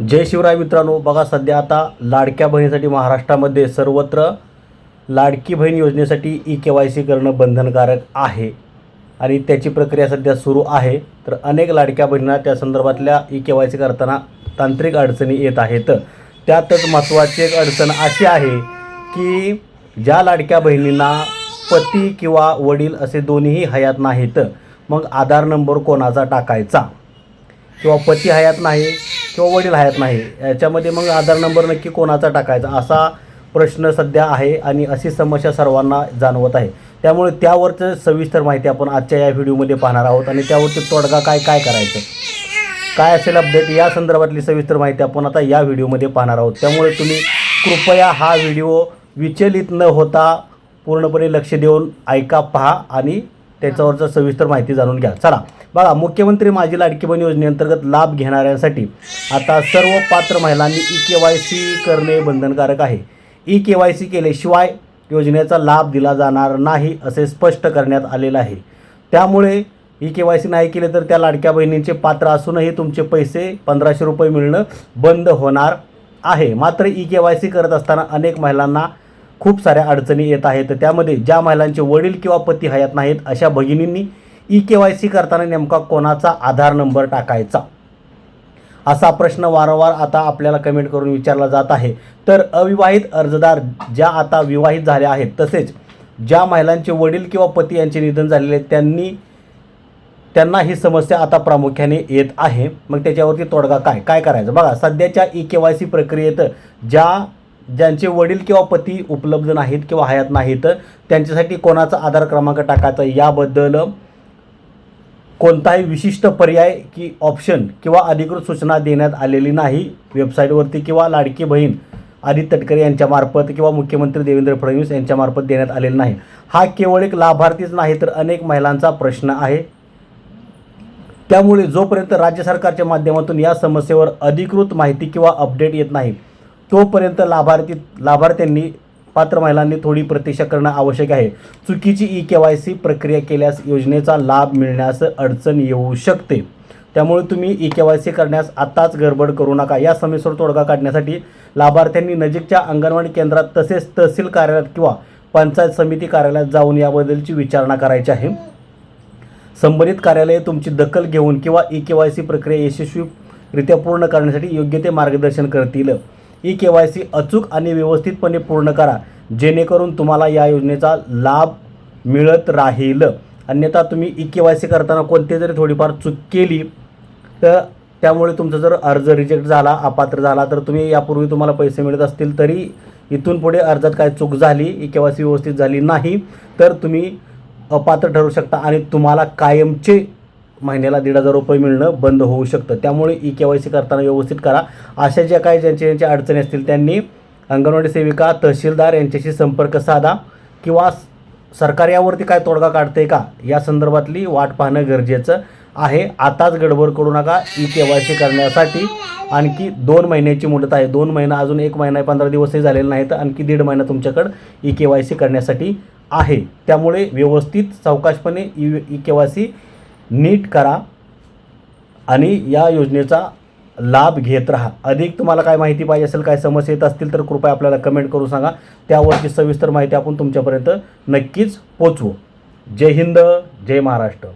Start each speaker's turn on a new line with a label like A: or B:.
A: जय शिवराय मित्रांनो बघा सध्या आता लाडक्या बहिणीसाठी महाराष्ट्रामध्ये सर्वत्र लाडकी बहीण योजनेसाठी ई के वाय सी करणं बंधनकारक आहे आणि त्याची प्रक्रिया सध्या सुरू आहे. तर अनेक लाडक्या बहिणींना त्या संदर्भातल्या ई के वाय सी करताना तांत्रिक अडचणी येत आहेत. त्यातच महत्त्वाची एक अडचण अशी आहे की ज्या लाडक्या बहिणींना पती किंवा वडील असे दोन्हीही हयात नाहीत मग आधार नंबर कोणाचा टाकायचा? किंवा पती हयात नाही किंवा वडील हयात नाही याच्यामध्ये मग आधार नंबर नक्की कोणाचा टाकायचा असा प्रश्न सध्या आहे आणि अशी समस्या सर्वांना जाणवत आहे. त्यामुळे त्यावरचं सविस्तर माहिती आपण आजच्या या व्हिडिओमध्ये पाहणार आहोत आणि त्यावरती तोडगा काय काय करायचं? काय असेल अपडेट या संदर्भातली सविस्तर माहिती आपण आता या व्हिडिओमध्ये पाहणार आहोत. त्यामुळे तुम्ही कृपया हा व्हिडिओ विचलित न होता पूर्णपणे लक्ष देऊन ऐका पहा आणि त्याच्यावरचं सविस्तर माहिती जाणून घ्या. चला. बघा मुख्यमंत्री माझी लाडकी बहीण योजनेअंतर्गत लाभ घेणाऱ्यांसाठी आता सर्व पात्र महिलांनी ई के वाय सी करणे बंधनकारक आहे. ई के वाय सी केल्याशिवाय योजनेचा लाभ दिला जाणार नाही असे स्पष्ट करण्यात आलेलं आहे. त्यामुळे ई के वाय सी नाही केले तर त्या लाडक्या बहिणींचे पात्र असूनही तुमचे पैसे पंधराशे रुपये मिळणं बंद होणार आहे. मात्र ई के वाय सी करत असताना अनेक महिलांना खूप साऱ्या अडचणी येत आहेत. त्यामध्ये ज्या महिलांचे वडील किंवा पती हयात नाहीत अशा भगिनींनी ई के वाय सी करताना नेमका कोणाचा आधार नंबर टाकायचा? असा प्रश्न वारंवार आता आपल्याला कमेंट करून विचारला जात आहे. तर अविवाहित अर्जदार ज्या आता विवाहित झाल्या आहेत तसेच ज्या महिलांचे वडील किंवा पती यांचे निधन झालेले त्यांनी त्यांना ही समस्या आता प्रामुख्याने येत आहे. मग त्याच्यावरती तोडगा काय? काय करायचं? बघा सध्याच्या ई के वाय सी प्रक्रियेत ज्या ज्यांचे वडील किंवा पती उपलब्ध नाहीत किंवा हयात नाहीत त्यांच्यासाठी कोणाचा आधार क्रमांक टाकायचा? याबद्दल कोणताही विशिष्ट पर्याय की ऑप्शन किंवा अधिकृत सूचना देण्यात आलेली नाही. वेबसाईटवरती किंवा लाडकी बहीण आदित्य तटकरे यांच्यामार्फत किंवा मुख्यमंत्री देवेंद्र फडणवीस यांच्यामार्फत देण्यात आलेला नाही. हा केवळ एक लाभार्थीच नाही तर अनेक महिलांचा प्रश्न आहे. त्यामुळे जोपर्यंत राज्य सरकारच्या माध्यमातून या समस्येवर अधिकृत माहिती किंवा अपडेट येत नाही तोपर्यंत लाभार्थी लाभार्थ्यांनी पात्र महिलांनी थोडी प्रतीक्षा करणं आवश्यक आहे. चुकीची ई के वाय सी प्रक्रिया केल्यास योजनेचा लाभ मिळण्यास अडचण येऊ शकते. त्यामुळे तुम्ही ई के वाय सी करण्यास आत्ताच गडबड करू नका. या समस्येवर तोडगा काढण्यासाठी लाभार्थ्यांनी नजीकच्या अंगणवाडी केंद्रात तसेच तहसील कार्यालयात किंवा पंचायत समिती कार्यालयात जाऊन याबद्दलची विचारणा करायची आहे. संबंधित कार्यालये तुमची दखल घेऊन किंवा ई के वाय सी प्रक्रिया यशस्वीरित्या पूर्ण करण्यासाठी योग्य ते मार्गदर्शन करतील. ई के वाय सी अचूक आणि व्यवस्थितपणे पूर्ण करा. जेणेकरून तुम्हाला या योजनेचा लाभ मिळत राहील. अन्यथा तुम्ही ई के वाय सी करताना कोणती जरी थोडीफार चूक केली तर त्यामुळे तुमचा जर अर्ज रिजेक्ट झाला अपात्र झाला तर तुम्ही यापूर्वी तुम्हाला पैसे मिळत असतील तरी इथून पुढे अर्जात काय चूक झाली ई के वाय सी व्यवस्थित झाली नाही तर तुम्ही अपात्र ठरू शकता आणि तुम्हाला कायमचे महिन्याला दीड हजार रुपये मिळणं बंद होऊ शकतं. त्यामुळे ई के वाय सी करताना व्यवस्थित करा. अशा ज्या काही ज्यांच्या ज्यांच्या अडचणी असतील त्यांनी अंगणवाडी सेविका तहसीलदार यांच्याशी संपर्क साधा किंवा सरकार यावरती काय तोडगा काढते का? या संदर्भातली वाट पाहणं गरजेचं आहे. आताच गडबड करू नका. ई के वाय सी करण्यासाठी आणखी दोन महिन्याची मुदत आहे. दोन महिना अजून एक महिना पंधरा दिवसही झालेले नाही तर आणखी दीड महिना तुमच्याकडं ई के वाय सी करण्यासाठी आहे. त्यामुळे व्यवस्थित सावकाशपणे E E K Y C नीट करा आणि या योजनेचा लाभ घेत राहा. अधिक तुम्हाला काय माहिती पाहिजे असेल काय समस्या येत असतील तर कृपया आपल्याला कमेंट करून सांगा. त्यावरची सविस्तर माहिती आपण तुमच्यापर्यंत नक्कीच पोचवू जय हिंद जय महाराष्ट्र.